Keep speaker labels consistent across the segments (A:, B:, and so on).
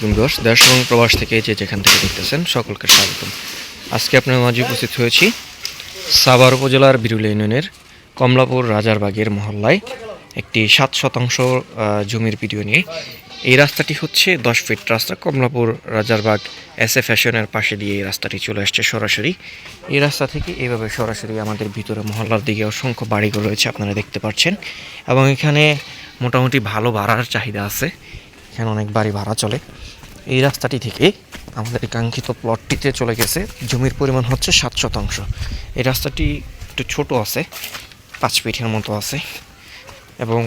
A: আলাইকুম দোষ দেশ এবং প্রবাস থেকে যে যেখান থেকে দেখতেছেন, সকলকে স্বাগতম। আজকে আপনার মাঝে উপস্থিত হয়েছি সাভার উপজেলার বিরুল ইউনিয়নের কমলাপুর রাজারবাগের মহল্লায় একটি সাত শতাংশ জমির ভিডিও নিয়ে। এই রাস্তাটি হচ্ছে দশ ফিট রাস্তা, কমলাপুর রাজারবাগ এস এ ফ্যাশনের পাশে দিয়ে এই রাস্তাটি চলে আসছে সরাসরি। এই রাস্তা থেকে এইভাবে সরাসরি আমাদের ভিতরে মহল্লার দিকে অসংখ্য বাড়িঘর রয়েছে, আপনারা দেখতে পাচ্ছেন। এবং এখানে মোটামুটি ভালো ভাড়ার চাহিদা আছে। এখানে অনেক বাড়ি ভাড়া চলে। এই রাস্তাটি থেকে আমাদের কাঙ্ক্ষিত প্লটটিতে চলে গেছে। জমির পরিমাণ হচ্ছে সাত শতাংশ। এই রাস্তাটি একটু ছোট আছে, পাঁচ পিঠের মতো আছে এবং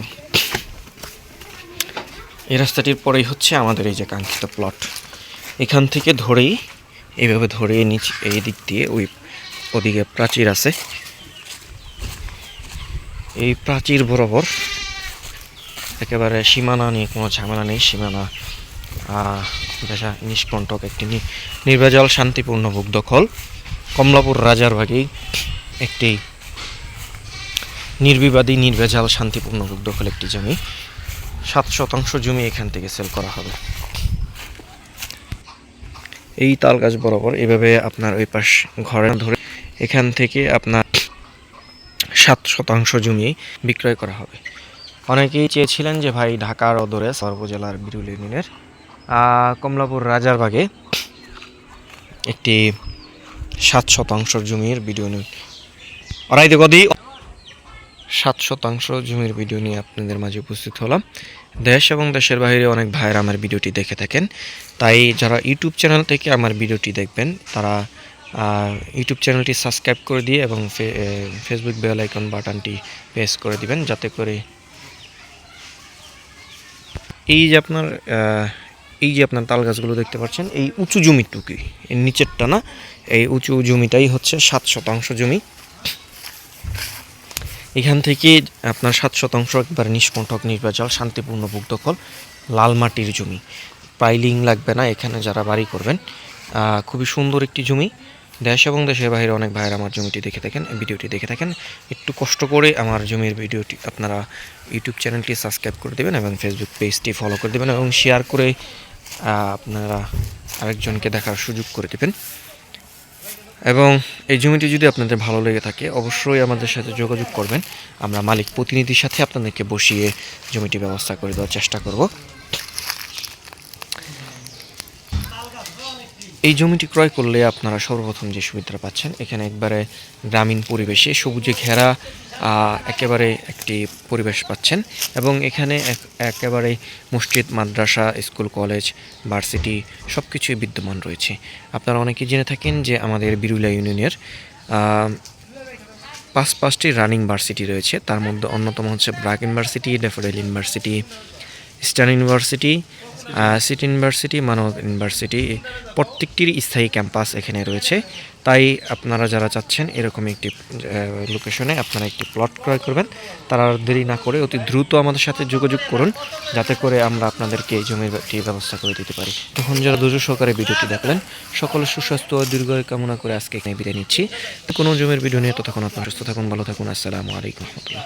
A: এই রাস্তাটির পরেই হচ্ছে আমাদের এই যে কাঙ্ক্ষিত প্লট এখান থেকে ধরেই, এইভাবে ধরে নিচ, এই দিক দিয়ে ওই, ওদিকে প্রাচীর আছে। এই প্রাচীর বরাবর একেবারে সীমানা নিয়ে, কোনো ঝামেলা নেই, সীমানা বেশা নিষ্কণ্টক একটি নির্ভেজাল, শান্তিপূর্ণ বুক দখল। কমলাপুর রাজারবাগেই একটি নির্বিবাদী, নির্ভেজাল, শান্তিপূর্ণ বুক দখল একটি জমি। সাত শতাংশ জমি এখান থেকে সেল করা হবে। এই তাল গাছ বরাবর এভাবে আপনার ওই পাশ ঘরে ধরে এখান থেকে আপনার সাত শতাংশ জমি বিক্রয় করা হবে। অনেকেই চেয়েছিলেন যে ভাই ঢাকার অদূরে সর্বজেলার বিরুল ইউনিয়নের কমলাপুর রাজারবাগে একটি সাত শতাংশ জমির ভিডিও নিয়ে অরাইতে কদি সাত শতাংশ জমির ভিডিও নিয়ে আপনাদের মাঝে উপস্থিত হলাম। দেশ এবং দেশের বাইরে অনেক ভাইয়ের আমার ভিডিওটি দেখে থাকেন। তাই যারা ইউটিউব চ্যানেল থেকে আমার ভিডিওটি দেখবেন, তারা ইউটিউব চ্যানেলটি সাবস্ক্রাইব করে দিয়ে এবং ফেসবুক বেল আইকন বাটনটি প্রেস করে দিবেন, যাতে করে এই যে আপনার এই যে আপনার তাল গাছগুলো দেখতে পাচ্ছেন, এই উঁচু জমিটুকুই, এর নিচেরটা না, এই উঁচু জমিটাই হচ্ছে সাত শতাংশ জমি। এখান থেকে আপনার সাত শতাংশ একবার নিষ্কণ্ঠক নির্বাচল শান্তিপূর্ণ বুক লাল মাটির জমি। পাইলিং লাগবে না, এখানে যারা বাড়ি করবেন খুবই সুন্দর একটি জমি। দেশ এবং দেশের বাইরে অনেক ভাইয়ের আমার জমিটি দেখে থাকেন, ভিডিওটি দেখে থাকেন। একটু কষ্ট করে আমার জমির ভিডিওটি আপনারা ইউটিউব চ্যানেলটি সাবস্ক্রাইব করে দেবেন এবং ফেসবুক পেজটি ফলো করে দেবেন এবং শেয়ার করে আপনারা আরেকজনকে দেখার সুযোগ করে দেবেন। এবং এই জমিটি যদি আপনাদের ভালো লেগে থাকে, অবশ্যই আমাদের সাথে যোগাযোগ করবেন। আমরা মালিক প্রতিনিধির সাথে আপনাদেরকে বসিয়ে জমিটি ব্যবস্থা করে দেওয়ার চেষ্টা করব। এই জমিটি ক্রয় করলে আপনারা সর্বপ্রথম যে সুবিধাটা পাচ্ছেন, এখানে একবারে গ্রামীণ পরিবেশে সবুজে ঘেরা একেবারে একটি পরিবেশ পাচ্ছেন এবং এখানে একেবারে মসজিদ, মাদ্রাসা, স্কুল, কলেজ, ভার্সিটি সব কিছুই বিদ্যমান রয়েছে। আপনারা অনেকেই জেনে থাকেন যে আমাদের বিরুলা ইউনিয়নের পাঁচ পাঁচটি রানিং ভার্সিটি রয়েছে। তার মধ্যে অন্যতম হচ্ছে BRAC University Daffodil University Eastern University City University Manab University প্রত্যেকটির স্থায়ী ক্যাম্পাস এখানে রয়েছে। তাই আপনারা যারা চাচ্ছেন এরকম একটি লোকেশনে আপনারা একটি প্লট ক্রয় করবেন। তারা দেরি না করে অতি দ্রুত আমাদের সাথে যোগাযোগ করুন, যাতে করে আমরা আপনাদেরকে এই জমির একটি ব্যবস্থা করে দিতে পারি। তখন যারা ধৈর্য সহকারে ভিডিওটি দেখলেন সকলের সুস্বাস্থ্য ও দীর্ঘ কামনা করে আজকে এখানে বিদায় নিচ্ছি। কোনো জমির ভিডিও নিয়ে ততক্ষণ আপনার সুস্থ থাকুন, ভালো থাকুন। আসসালামু আলাইকুম রহমতুল্লাহ।